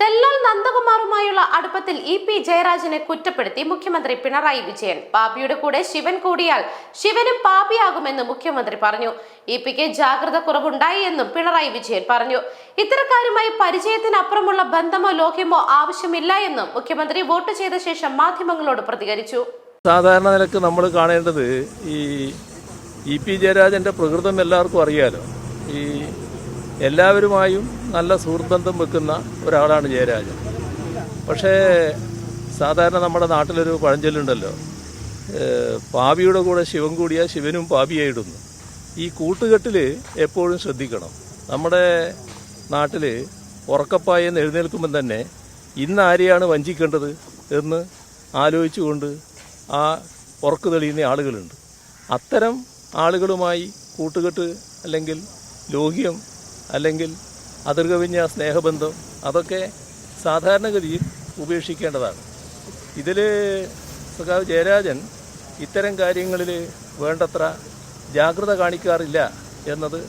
ദല്ലാൽ നന്ദകുമാറുമായുള്ള അടുപ്പത്തിൽ E P ജയരാജനെ കുറ്റപ്പെടുത്തി മുഖ്യമന്ത്രി പിണറായി വിജയൻ. പാപിയുടെ കൂടെ ശിവൻ കൂടിയാൽ ശിവനും പാപിയാകുമെന്ന് മുഖ്യമന്ത്രി പറഞ്ഞു. ഇ പിക്ക് ജാഗ്രത കുറവുണ്ടായി എന്നും പിണറായി വിജയൻ പറഞ്ഞു. ഇത്തരക്കാരുമായി പരിചയത്തിനപ്പുറമുള്ള ബന്ധമോ ലോഹ്യമോ ആവശ്യമില്ല എന്നും മുഖ്യമന്ത്രി വോട്ട് ചെയ്ത ശേഷം മാധ്യമങ്ങളോട് പ്രതികരിച്ചു. സാധാരണ നിലയ്ക്ക് നമ്മൾ കാണേണ്ടത് ഈ ഇ പി ജയരാജന്റെ പ്രകൃതം എല്ലാവർക്കും അറിയാലോ. ഈ എല്ലാവരുമായും നല്ല സുഹൃത്ബന്ധം വെക്കുന്ന ഒരാളാണ് ജയരാജൻ. പക്ഷേ സാധാരണ നമ്മുടെ നാട്ടിലൊരു പഴഞ്ചൊല്ലുണ്ടല്ലോ. പാപിയുടെ കൂടെ ശിവൻ കൂടിയാൽ ശിവനും പാപിയായിടുന്നു. ഈ കൂട്ടുകെട്ടിൽ എപ്പോഴും ശ്രദ്ധിക്കണം. നമ്മുടെ നാട്ടിൽ ഉറക്കപ്പായെന്ന് എഴുന്നേൽക്കുമ്പം തന്നെ ഇന്ന് ആരെയാണ് വഞ്ചിക്കേണ്ടത് എന്ന് ആലോചിച്ചുകൊണ്ട് ആ ഉറക്കു തെളിയുന്ന ആളുകളുണ്ട്. അത്തരം ആളുകളുമായി കൂട്ടുകെട്ട് അല്ലെങ്കിൽ ലോഹ്യം അല്ലെങ്കിൽ അതിർകവിഞ്ഞ സ്നേഹബന്ധം അതൊക്കെ സാധാരണഗതിയിൽ ഉപേക്ഷിക്കേണ്ടതാണ്. ഇതിൽ സഖാവ് ജയരാജൻ ഇത്തരം കാര്യങ്ങളിൽ വേണ്ടത്ര ജാഗ്രത കാണിക്കാറില്ല എന്നത്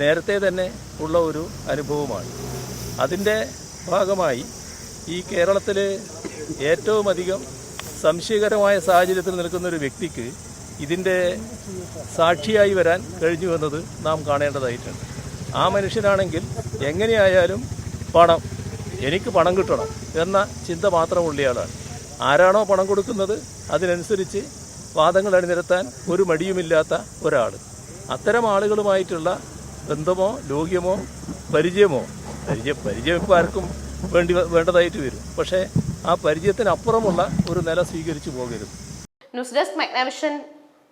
നേരത്തെ തന്നെ ഉള്ള ഒരു അനുഭവമാണ്. അതിന്റെ ഭാഗമായി ഈ കേരളത്തിൽ ഏറ്റവും അധികം സംശയകരമായ സാഹചര്യത്തിൽ നിൽക്കുന്ന ഒരു വ്യക്തിക്ക് ഇതിന്റെ സാക്ഷിയായി വരാൻ കഴിഞ്ഞു എന്നത് നാം കാണേണ്ടതായിട്ടുണ്ട്. ആ മനുഷ്യനാണെങ്കിൽ എങ്ങനെയായാലും പണം എനിക്ക് പണം കിട്ടണം എന്ന ചിന്ത മാത്രമുള്ളയാളാണ് ആരാണോ പണം കൊടുക്കുന്നത് അതിനനുസരിച്ച് വാദങ്ങൾ അണിനിരത്താൻ ഒരു മടിയുമില്ലാത്ത ഒരാൾ. അത്തരം ആളുകളുമായിട്ടുള്ള ബന്ധമോ ലോക്യമോ പരിചയമോ പരിചയ പരിചയം ഇപ്പോൾ ആർക്കും വേണ്ടി വേണ്ടതായിട്ട് വരും. പക്ഷേ ആ പരിചയത്തിനപ്പുറമുള്ള ഒരു നില സ്വീകരിച്ചു പോകരുത്. News desk